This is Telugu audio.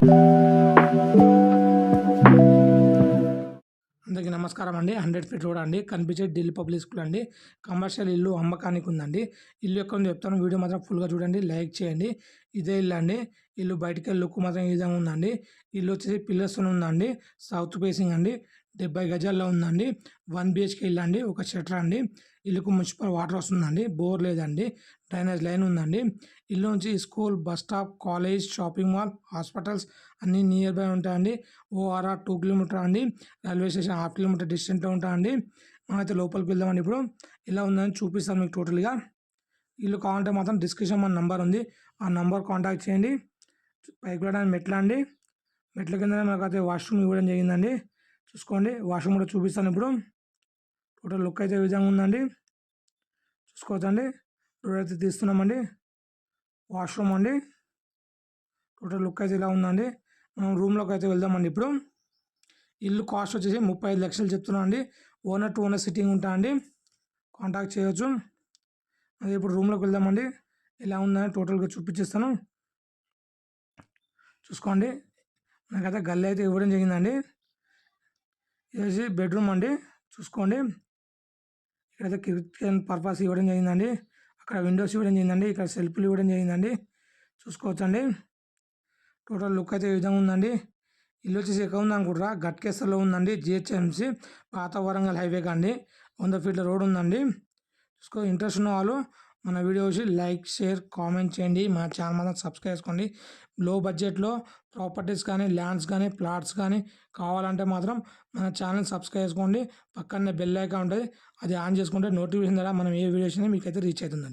అందరికీ నమస్కారం అండి. హండ్రెడ్ ఫీట్ రోడ్ అండి. కనిపించే ఢిల్లీ పబ్లిక్ స్కూల్ అండి. కమర్షియల్ ఇల్లు అమ్మకానికి ఉందండి. ఇల్లు ఎక్కడ చెప్తాను. వీడియో మాత్రం ఫుల్గా చూడండి. లైక్ చేయండి. ఇదే ఇల్లు అండి. ఇల్లు బయటికి వెళ్ళి లుక్ మాత్రం ఈ విధంగా ఉందండి. ఇల్లు వచ్చేసి పిల్లర్స్ ఉందండి. సౌత్ ఫేసింగ్ అండి. డెబ్బై గజాల్లో ఉందండి. వన్ బిహెచ్కే ఇల్లు అండి ఒక షటర్ అండి. ఇల్లుకు మున్సిపల్ వాటర్ వస్తుందండి. బోర్ లేదండి. డ్రైనేజ్ లైన్ ఉందండి. ఇల్లు నుంచి school bus stop college shopping mall hospitals అన్నీ నియర్ బై ఉంటాయండి. ఓఆర్ఆర్ టూ కిలోమీటర్ అండి. రైల్వే స్టేషన్ హాఫ్ కిలోమీటర్ డిస్టెంట్లో ఉంటాయండి. మనమైతే లోపలికి వెళ్దామండి ఇప్పుడు. ఇలా ఉందని చూపిస్తాను మీకు టోటల్గా. ఇల్లు కావాలంటే మాత్రం డిస్క్రిప్షన్ మన నెంబర్ ఉంది. ఆ నెంబర్ కాంటాక్ట్ చేయండి. పైకి వెళ్ళడానికి మెట్ల అండి. మెట్ల కింద మనకైతే అయితే వాష్రూమ్ ఇవ్వడం జరిగిందండి. చూసుకోండి. వాష్రూమ్ కూడా చూపిస్తాను ఇప్పుడు. టోటల్ లుక్ అయితే ఈ విధంగా ఉందండి. చూసుకోవచ్చండి. డోర్ అయితే తీస్తున్నామండి. వాష్రూమ్ అండి. టోటల్ లుక్ అయితే ఇలా ఉందండి. మనం రూమ్లోకి అయితే వెళ్దామండి ఇప్పుడు. ఇల్లు కాస్ట్ వచ్చేసి ముప్పై ఐదు లక్షలు చెప్తున్నాను అండి. ఓనర్ టు ఓనర్ సిట్టింగ్ ఉంటా అండి. కాంటాక్ట్ చేయొచ్చు. అదే ఇప్పుడు రూమ్లోకి వెళ్దామండి. ఇలా ఉందని టోటల్గా చూపించేస్తాను. చూసుకోండి. నాకైతే గల్లీ అయితే ఇవ్వడం జరిగిందండి. ఇది వచ్చి బెడ్రూమ్ అండి. చూసుకోండి. ఇక్కడైతే కిచెన్ పర్పస్ ఇవ్వడం జరిగిందండి. అక్కడ విండోస్ ఇవ్వడం జరిగిందండి. ఇక్కడ సెల్ఫ్లు ఇవ్వడం జరిగిందండి. చూసుకోవచ్చండి. టోటల్ లుక్ అయితే ఈ విధంగా ఉందండి. ఇల్లు వచ్చేసి ఎక్కడ ఉంది అనుకుంటారా గట్కేసర్లో ఉందండి. జిహెచ్ఎంసి పాత వరంగల్ హైవే కండి. వంద ఫీట్ల రోడ్ ఉందండి. చూసుకో ఇంట్రెస్ట్ ఉన్న వాళ్ళు మన వీడియోస్ లైక్ షేర్ కామెంట్ చేయండి. మన ఛానల్ మాత్రం సబ్స్క్రైబ్ చేసుకోండి. లో బడ్జెట్లో ప్రాపర్టీస్ కానీ ల్యాండ్స్ కానీ ప్లాట్స్ కానీ కావాలంటే మాత్రం మన ఛానల్ సబ్స్క్రైబ్ చేసుకోండి. పక్కనే బెల్ ఐకాన్ ఉంటుంది. అది ఆన్ చేసుకుంటే నోటిఫికేషన్ ద్వారా మనం ఏ వీడియోస్ మీకు అయితే రీచ్ అవుతుందండి.